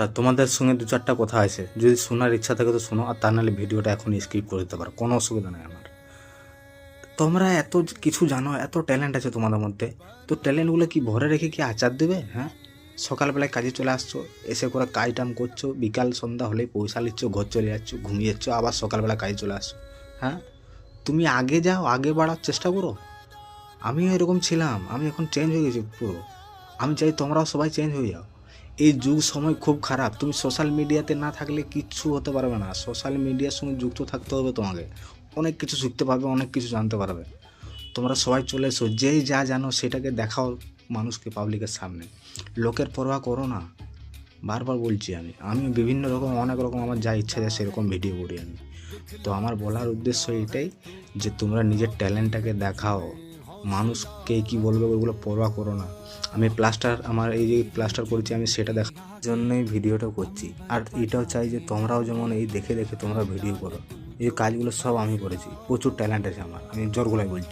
আর তোমাদের সঙ্গে দু চারটা কথা আছে। যদি শোনার ইচ্ছা থাকে তো শোনো, আর তা নাহলে ভিডিওটা এখন স্কিপ করে দিতে পারো। কোনো অসুবিধা নেই আমার। তোমরা এত কিছু জানো, এত ট্যালেন্ট আছে তোমাদের মধ্যে। তো ট্যালেন্টগুলো কি ভরে রেখে কি আচার দেবে হ্যাঁ? সকালবেলায় কাজে চলে আসছো, এসে করে কাজ টাম করছ, বিকাল সন্ধ্যা হলেই পয়সা নিচ্ছ, ঘর চলে যাচ্ছ, ঘুমিয়ে যাচ্ছ, আবার সকালবেলা কাজে চলে আসছো হ্যাঁ? তুমি আগে যাও, আগে বাড়ার চেষ্টা করো। আমিও এরকম ছিলাম, আমি এখন চেঞ্জ হয়ে গেছি পুরো। আমি চাই তোমরাও সবাই চেঞ্জ হয়ে যাও। এই যুগ সময় খুব খারাপ। তুমি সোশ্যাল মিডিয়াতে না থাকলে কিচ্ছু হতে পারবে না। সোশ্যাল মিডিয়ার সঙ্গে যুক্ত থাকতে হবে তোমাকে। অনেক কিছু শিখতে পারবে, অনেক কিছু জানতে পারবে। তোমরা সবাই চলে এসো, যেই যা জানো সেটাকে দেখাও মানুষকে পাবলিকের সামনে। লোকের পরোয়া করো না। বারবার বলছি আমি আমি বিভিন্ন রকম, অনেক রকম আমার যা ইচ্ছা যায় সেরকম ভিডিও করি আমি। তো আমার বলার উদ্দেশ্য এটাই যে তোমরা নিজের ট্যালেন্টটাকে দেখাও। মানুষ কি বলবে ওগুলো পরোয়া করো না। আমি প্লাস্টার আমার এই যে প্লাস্টার করেছি, আমি সেটা দেখার জন্যই ভিডিওটা করছি। আর এটাও চাই যে তোমরাও যেমন এই দেখে দেখে তোমরা ভিডিও করো। এই কাজগুলো সব আমি করেছি। প্রচুর ট্যালেন্ট আছে আমার। আমি জোর গলায় বলছি।